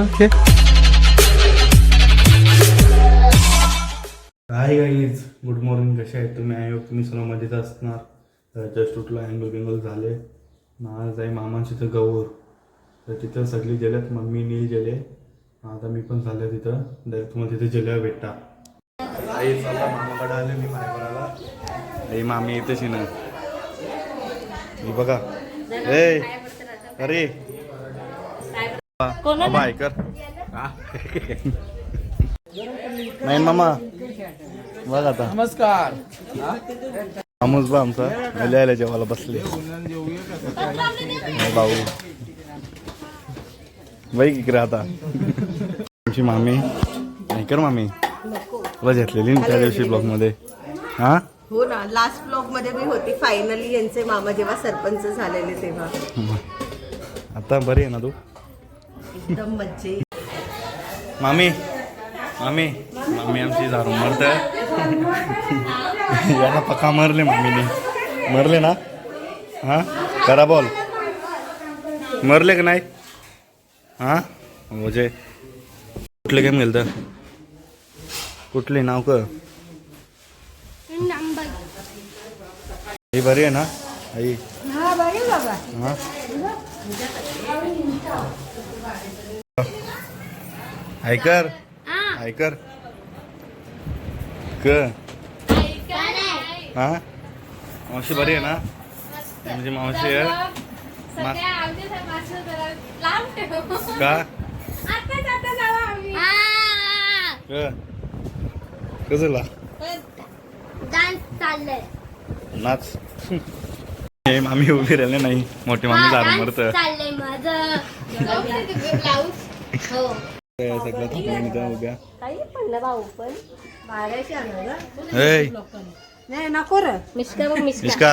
Okay. Hi guys good morning कसे आहेत तुम्ही? आहे तुम्ही सर्व मजेत असणार. जस्ट उठला अँगल बिंगल झाले. आज आहे मामाची तर गौर. तर तिथं सगळी गेल्यात मम्मी नील गेले आता मी पण झालं तिथं. डायरेक्ट तुम्हाला तिथे जेल्या भेटता. आई चालला मामाकडे आले मी माझ्याकडे आई मामी येते शिना मी बघा. ए अरे. नाही मामा. बघ आता. नमस्कार. मामूस बा आमचा. लिहायला जेवायला बसले. भाऊ. बाई इकडे आता. आमची मामी. ऐकर मामी. तुला घेतलेली ना त्या दिवशी ब्लॉगमध्ये हा? हो ना लास्ट ब्लॉगमध्ये मी होती. फायनली यांचे मामा जेव्हा सरपंच झालेले तेव्हा. आता बरी आहे ना तू? एकदम मज्जे मामी मामी मामी आमची झाडू मरत. याला पक्का मरले मामीने. मरले ना? हा? करा बोल. मरले का नाही? हा? म्हणजे कुठले गेम गेलं कुठले नाव क ही बरी आहे ना? आई? हा? ऐकर ऐकर क. हा? मावशी बरी आहे ना? म्हणजे मावशी आहे. का? क. कसला नाच. हे मामी उभी राहिले नाही. मोठी मामी झाडू मरत हो उभ्या नको मिस्का.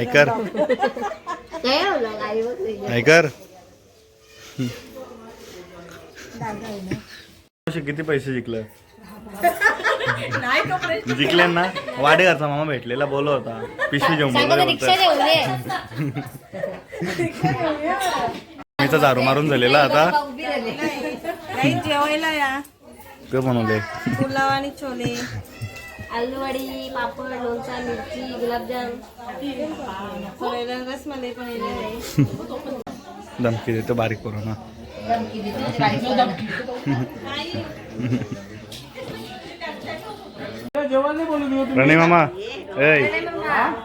ऐकर. ऐकर किती पैसे जिंकलं? नाही कपडे. जिंकले ना वाडेघरचा मामा भेटलेला बोलत होता. पिशवी घेऊन सांगा तर बोलत रिक्षा होता जेवले मीचा झाडू मारून झालेला आता. उभी राहिली. नाही जेवायला या. ते बनवले पुलाव आणि छोले. आलूवडी पापड लोणचा मिरची गुलाबजाम. छोलेला रसमलाई पण येणार आहे धमकी देतो बारीक करू ना. धमकी देते बारीक जेवण नाही बोलू देऊ प्रणय मामा ऐ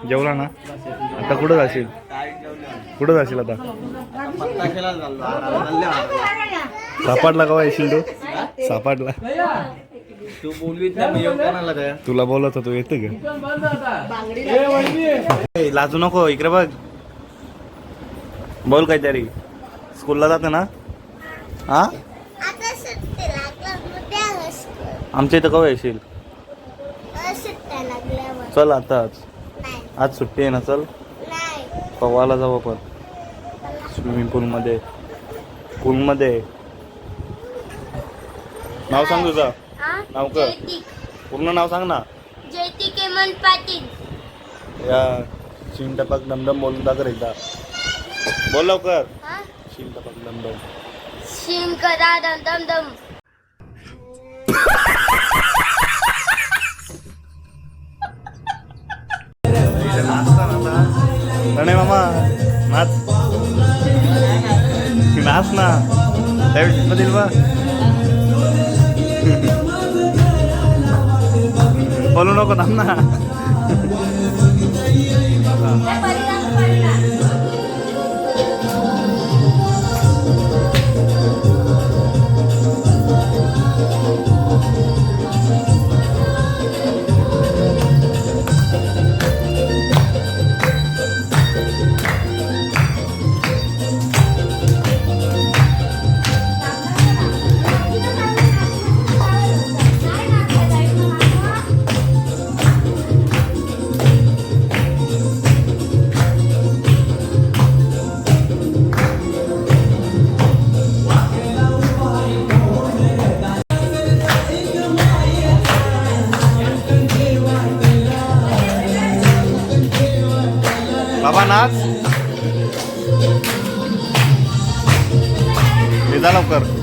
जेवला ना? आता कुठं जाशील? कुठं जाशील आता? सापाडला का येशील तू? सापाडला. तू बोलवीत ना मी येऊ कोणाला काय तुला बोलत होतो येते का? बंद आता ए वहिनी. ए, लाजू नको इकडे बघ. बोल काहीतरी. स्कूलला जाते ना? हा? आता सुट्टी लागला आमच्या इथं कवा येशील? चल आताच नाही आज सुट्टी आहे ना चल. नाही पवाला जाऊ आपण. स्विमिंग पूलमध्ये. पूलमध्ये. नाव सांग तुझं. नाव कर. पूर्ण नाव सांग ना. जयतिक हेमंत पाटील. या शिन टपक दमदम बोलून टाकर एकदा. बोल लवकर. शिन टपक दमदम. शिम करा दम दम दम मामा नाच. नाच ना. त्यावेळेस मधील बा बोलू नको थांब ना. बाबा नाच निघा लवकर.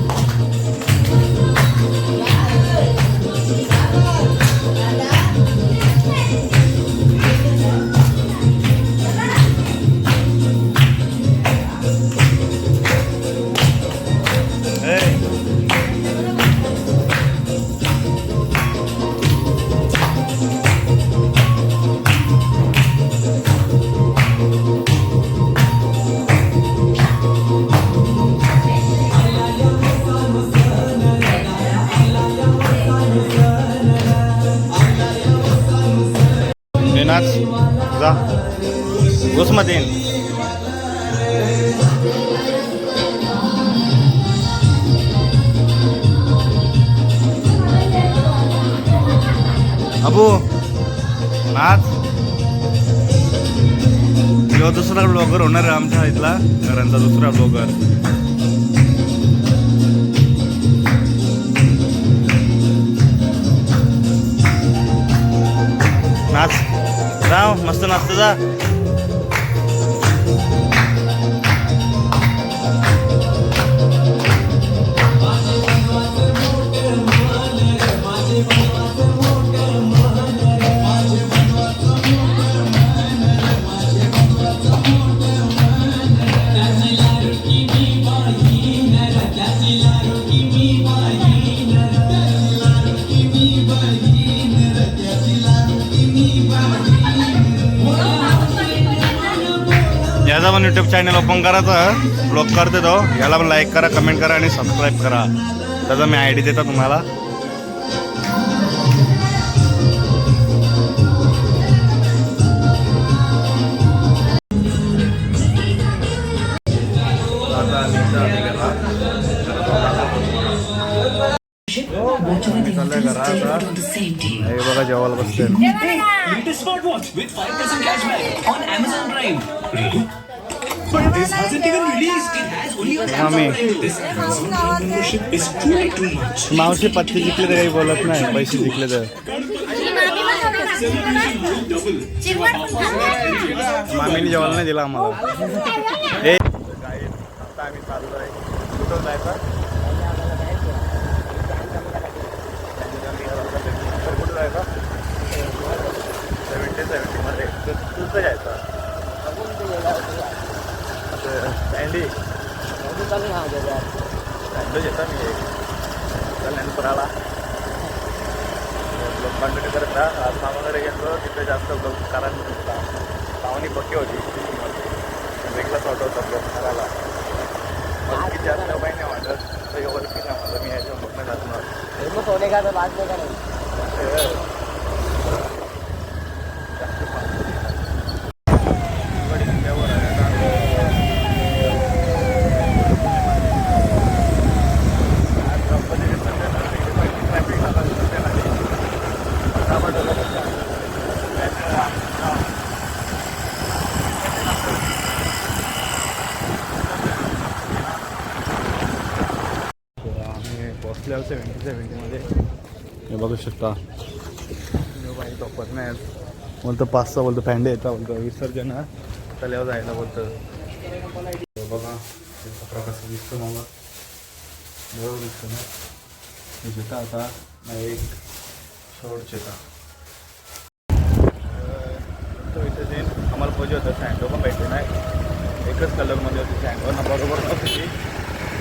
घुसमध्ये अबू नाच. किंवा दुसरा ब्लॉगर होणार आहे आमच्या इथला घरांचा दुसरा ब्लॉगर नाच. राव मस्त नाचतो जा. याचा पण युट्यूब चॅनल ओपन करायचं ब्लॉग करते तो. याला पण लाईक करा कमेंट करा आणि सबस्क्राईब करा. त्याचा मी आय डी देतो तुम्हाला. हे बघा जेवायला बसते But this hasn't even released. It has only on Mami. Amazon Prime. This Amazon Prime membership is truly too much. मावशी पत्ती जिंकले तर काही बोलत नाही पैसे जिंकले तर मामीने जेवायला नाही दिला आम्हाला ए आता आम्ही चाललो आहे कुठं जायचं कुठं जायचं सेवन्टी सेवन्टीमध्ये कुठं जायचं सँडी सँडो येता मी एक कल्याणपुराला लोक कंटिन्यू करत राहा आज मामाकडे गेलो तिथे जास्त लोक कारण पाहुणी पक्की होती वेगळाच ऑटो होता ब्लॉक करायला पण किती जास्त काही नाही वाटत त्याच्यावर की नाही मला मी याच्या बघणं जात आम्ही पोचल्यावर सेवन्टी सेवन्टीमध्ये हे बघू शकता. बाई झोपत नाही बोलतो पाच सहा बोलतो फॅन्डे येतात बोलतो. विसर्जन तल्यावर जायला बोलतं. बघा कसं दिसतो मला. बरोबर दिसतो ना. हे घेता आता एक शॉर्ट घेता तो विसर्जन आम्हाला पाहिजे होतं सँडो पण भेटले नाही. एकच कलरमध्ये होती सँडो ना बरोबर नव्हती. ती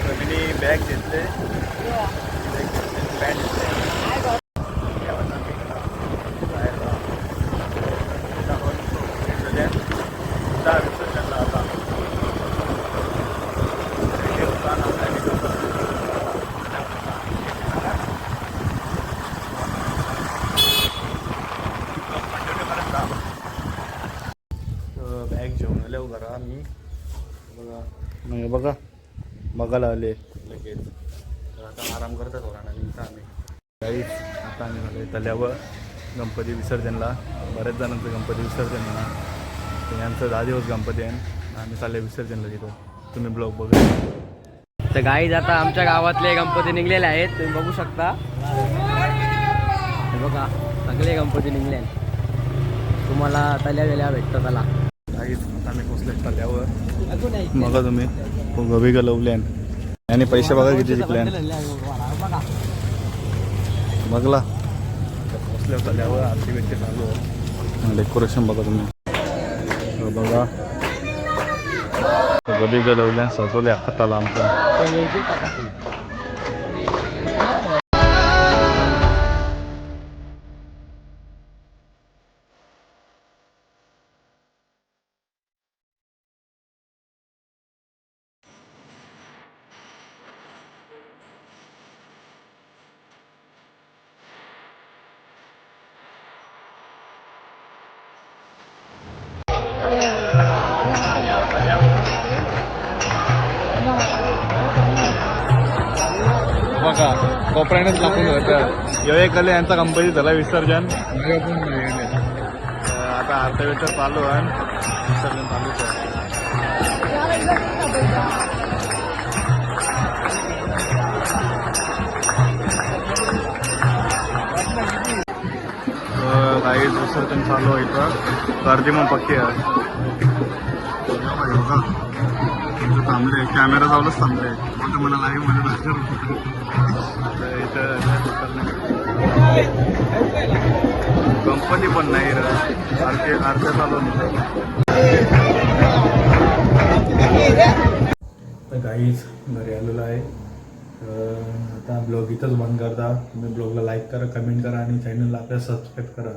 तर मी बॅग घेतले. बॅग घेतले पॅन्ट घेतले बॅग घेऊन आले घरा मी बघा नाही बघा बघायला आले आराम करतात निघता आम्ही आता आम्ही झाले तल्यावर गणपती विसर्जनला. बऱ्याच जणांचं गणपती विसर्जन तर यांचं दहा दिवस गणपती आहे. आम्ही चालले विसर्जनला तिथं. तुम्ही ब्लॉग बघा तर गाईज आता आमच्या गावातले गणपती निघलेले आहेत. तुम्ही बघू शकता. हे बघा सगळे गणपती निघले आहेत. तुम्हाला तल्या वेल्या भेटतात त्याला काहीच आता आम्ही पोचले तल्यावर. बघा तुम्ही. गवी गलवल्यान आणि पैसे बघा किती जिंकल्यान बघला. डेकोरेशन बघा तुम्ही. बघा. गबी गलवल्यान सजवल्या हाताला आमच्या. बघा कोपऱ्यानेच लागून होतं यो कले यांचा कंपनी झाला विसर्जन. आता अर्धवेळ चालू आहे विसर्जन चालूच आहे. काही विसर्जन चालू आहे इथं. गर्दी मग पक्की आहे. थांबले कॅमेरा जाऊनच थांबले. मोठं मला लाईव्ह म्हणून कंपनी पण नाही अर्धे अर्धे चालू तर काहीच घरी आलेलो आहे. आता ब्लॉग इथंच बंद करता. तुम्ही ब्लॉगला लाईक करा कमेंट करा आणि चॅनलला आपल्या सबस्क्राईब करा.